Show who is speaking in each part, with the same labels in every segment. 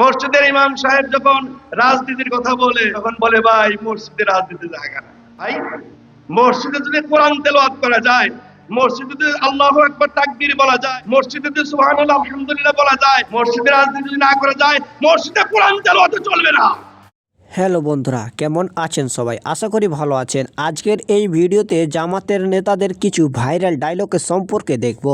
Speaker 1: মসজিদের ইমাম সাহেব যখন রাজনীতির কথা বলে, তখন বলে, ভাই, মসজিদে রাজনীতি জায়গা না ভাই, মসজিদে যদি কোরআন তেলাওয়াত করা যায়, মসজিদে আল্লাহ একবার বলা যায়, মসজিদে সুবহানাল্লাহ, আলহামদুলিল্লাহ বলা যায়, মসজিদে রাজনীতি না করা যায়, মসজিদে কোরআন চলবে না।
Speaker 2: হ্যালো বন্ধুরা, কেমন আছেন সবাই? আশা করি ভালো আছেন। আজকের এই ভিডিওতে জামাতের নেতাদের কিছু ভাইরাল ডায়লগের সম্পর্কে দেখব।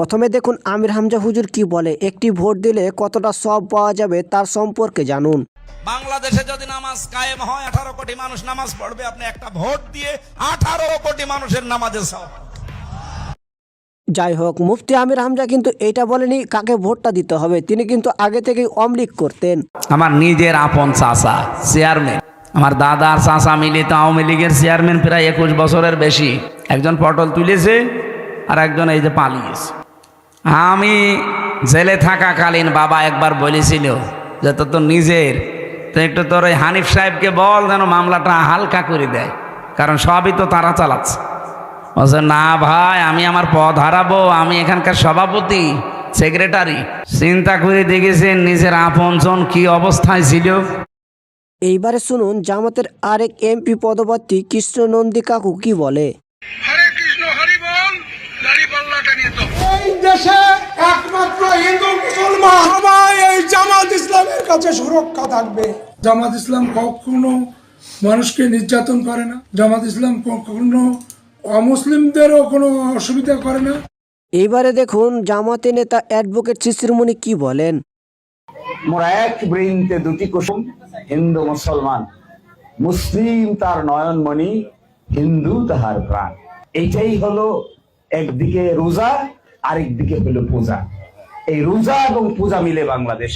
Speaker 2: প্রথমে দেখুন আমির হামজা হুজুর কি বলে একটি ভোট দিলে কতটা সব পাওয়া যাবে তার সম্পর্কে জানুন।
Speaker 3: বাংলাদেশে যদি নামাজ কায়েম হয় আঠারো কোটি মানুষ নামাজ পড়বে আপনি একটা ভোট দিয়ে আঠারো কোটি মানুষের নামাজে সব
Speaker 2: যাই হোক মুফতি আমির হামজা কিন্তু এটা বলেনি কাকে ভোটটা দিতে হবে তিনি কিন্তু আগে থেকেই অমলিক করতেন।
Speaker 4: আমার নিজের আপন চাচা চেয়ারম্যান আমার দাদা দাদার চাচা মিলিত আওয়ামী লীগের চেয়ারম্যান প্রায় একুশ বছরের বেশি। একজন পটল তুলেছে আর একজন এই যে পালিয়েছে। আমি জেলে থাকাকালীন বাবা একবার বলেছিল যে তো তোর নিজের। তো একটু তোর ওই হানিফ সাহেবকে বল যেন মামলাটা হালকা করে দেয়। কারণ সবই তো তারা চালাচ্ছে। বলছে না ভাই আমি আমার পদ হারাবো। আমি এখানকার সভাপতি সেক্রেটারি। চিন্তা করে দেখেছেন নিজের আপনজন কি অবস্থায় ছিল।
Speaker 2: এইবারে শুনুন জামাতের আরেক এমপি পদপ্রার্থী কৃষ্ণ নন্দী কাকু কি বলে?
Speaker 5: হরে কৃষ্ণ হরি বল দাড়ি পাল্লাটা নিয়ে তো।
Speaker 6: এই দেশে একমাত্র হিন্দু মুসলমান। সবাই এই জামাত ইসলামের কাছে সুরক্ষা থাকবে। জামাত ইসলাম কখনো মানুষকে নির্যাতন করে না। জামাত ইসলাম কখনো অমুসলিমদেরও কোনো অসুবিধা করে না।
Speaker 2: এইবারে দেখুন জামাতে নেতা অ্যাডভোকেট শিশিরমণি কি বলেন?
Speaker 7: মোরা এক বৃন্তে দুটি কুসুম হিন্দু মুসলমান। মুসলিম তার নয়নমণি হিন্দু তাহার প্রাণ। এইটাই হলো একদিকে রোজা আরেকদিকে হলো পূজা এই রোজা এবং পূজা মিলে বাংলাদেশ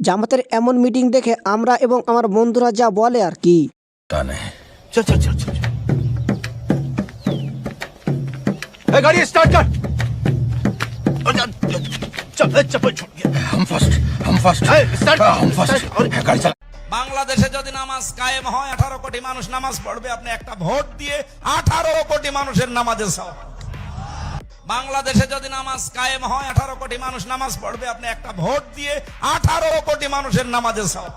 Speaker 2: জামাতের এমন মিটিং দেখে আমরা এবং আমার বন্ধুরা যা বলে আর কি
Speaker 5: गाड़ी स्टार्ट कर चल चप्पल छोड़ गया हम फर्स्ट हम फर्स्ट स्टार्ट हम फर्स्ट गाड़ी चला
Speaker 3: বাংলাদেশে যদি নামাজ কায়েম হয়, আঠারো কোটি মানুষ নামাজ পড়বে, আপনি একটা ভোট দিয়ে আঠারো কোটি মানুষের নামাজে সব বাংলাদেশে যদি নামাজ কায়েম হয়, আঠারো কোটি মানুষ নামাজ পড়বে, আপনি একটা ভোট দিয়ে আঠারো কোটি মানুষের নামাজে সব